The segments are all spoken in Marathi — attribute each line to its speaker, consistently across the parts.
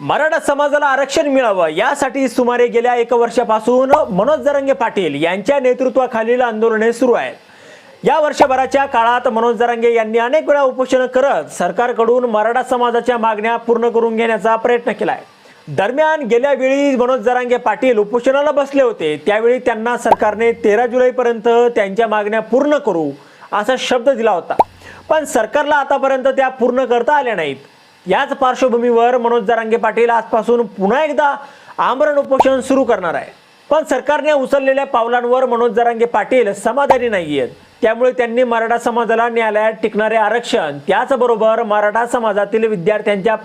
Speaker 1: मराठा समाजाला आरक्षण मिळावं यासाठी सुमारे गेल्या एक वर्षापासून मनोज जरंगे पाटील यांच्या नेतृत्वाखालील आंदोलने सुरू आहेत. या वर्षभराच्या काळात मनोज जरांगे यांनी अनेक वेळा उपोषण करत सरकारकडून मराठा समाजाच्या मागण्या पूर्ण करून घेण्याचा प्रयत्न केलाय. दरम्यान गेल्या वेळी मनोज जरांगे पाटील उपोषणाला बसले होते. त्यावेळी त्यांना सरकारने तेरा जुलैपर्यंत त्यांच्या मागण्या पूर्ण करू असा शब्द दिला होता. पण सरकारला आतापर्यंत त्या पूर्ण करता आल्या नाहीत. याच पार्श्वभूमीवर मनोज जरांगे पाटील आजपासून पुन्हा एकदा आमरण उपोषण सुरू करणार आहे. पण सरकारने उचललेल्या पावलांवर मनोज जरांगे पाटील समाधानी नाही आहेत त्यामुळे त्यांनी मराठा समाजाला न्यायालयात टिकणारे आरक्षण त्याचबरोबर मराठा समाजातील विद्यार्थ्यांच्या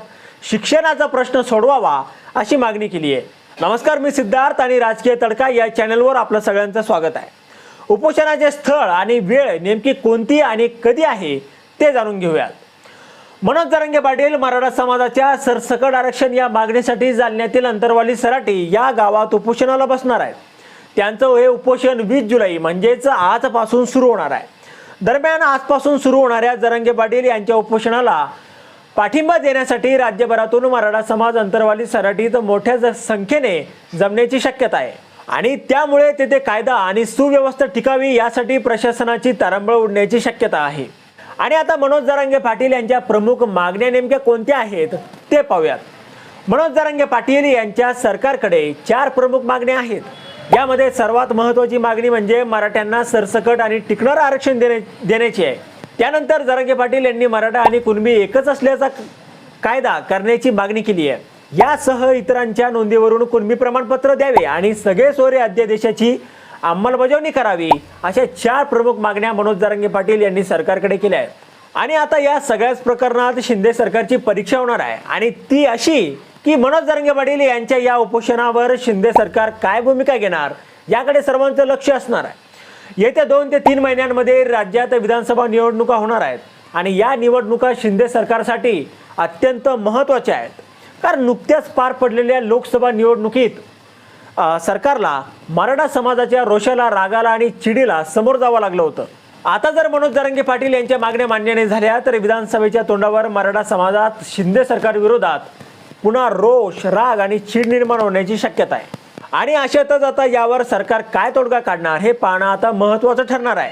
Speaker 1: शिक्षणाचा प्रश्न सोडवावा अशी मागणी केली आहे. नमस्कार मी सिद्धार्थ आणि राजकीय तडका या चॅनलवर आपलं सगळ्यांचं स्वागत आहे. उपोषणाचे स्थळ आणि वेळ नेमकी कोणती आणि कधी आहे ते जाणून घेऊयात. मनोज जरंगे पाटील मराठा समाजाच्या सरसकट आरक्षण या मागणीसाठी जालन्यातील अंतरवाली सराटी या गावात उपोषणाला बसणार आहेत त्यांचं हे उपोषण वीस जुलै म्हणजेच आजपासून सुरू होणार आहे. दरम्यान आजपासून सुरू होणाऱ्या जरंगे पाटील यांच्या उपोषणाला पाठिंबा देण्यासाठी राज्यभरातून मराठा समाज अंतरवाली सराटीत मोठ्या ज- संख्येने जमण्याची शक्यता आहे. आणि त्यामुळे तेथे कायदा आणि सुव्यवस्था टिकावी यासाठी प्रशासनाची तारंबळ उडण्याची शक्यता आहे. आणि आता मनोज जरांगे पाटील यांच्या प्रमुख मागण्या नेमक्या कोणत्या आहेत ते पाहूयात. मनोज जरांगे पाटील यांच्या सरकारकडे चार प्रमुख मागण्या आहेत. यामध्ये सर्वात महत्त्वाची मागणी म्हणजे मराठ्यांना सरसकट आणि टिकणारं आरक्षण देणे देण्याची आहे. त्यानंतर जरांगे पाटील यांनी मराठा आणि कुणबी एकच असल्याचा कायदा करण्याची मागणी केली आहे. यासह इतरांच्या नोंदीवरून कुणबी प्रमाणपत्र द्यावे आणि सगळे सोरे अध्यादेशाची अंमलबजावणी करावी अशा चार प्रमुख मागण्या मनोज जरांगे पाटील यांनी सरकारकडे केल्या आहेत. आणि आता या सगळ्याच प्रकरणात शिंदे सरकारची परीक्षा होणार आहे. आणि ती अशी की मनोज जरांगे पाटील यांच्या या उपोषणावर शिंदे सरकार काय भूमिका घेणार याकडे सर्वांचं लक्ष असणार आहे. येत्या दोन ते तीन महिन्यांमध्ये राज्यात विधानसभा निवडणुका होणार आहेत. आणि या निवडणुका शिंदे सरकारसाठी अत्यंत महत्त्वाच्या आहेत. कारण नुकत्याच पार पडलेल्या लोकसभा निवडणुकीत सरकारला मराठा समाजाच्या रोषाला रागाला आणि चिडीला समोर जावं लागलं होतं. आता जर मनोज जरंगे पाटील यांच्या मागण्या मान्य नाही झाल्या तर विधानसभेच्या तोंडावर मराठा समाजात शिंदे सरकार विरोधात पुन्हा रोष राग आणि चीड निर्माण होण्याची शक्यता आहे. आणि अशातच आता यावर सरकार काय तोडगा काढणार हे पाहणं आता महत्त्वाचं ठरणार आहे.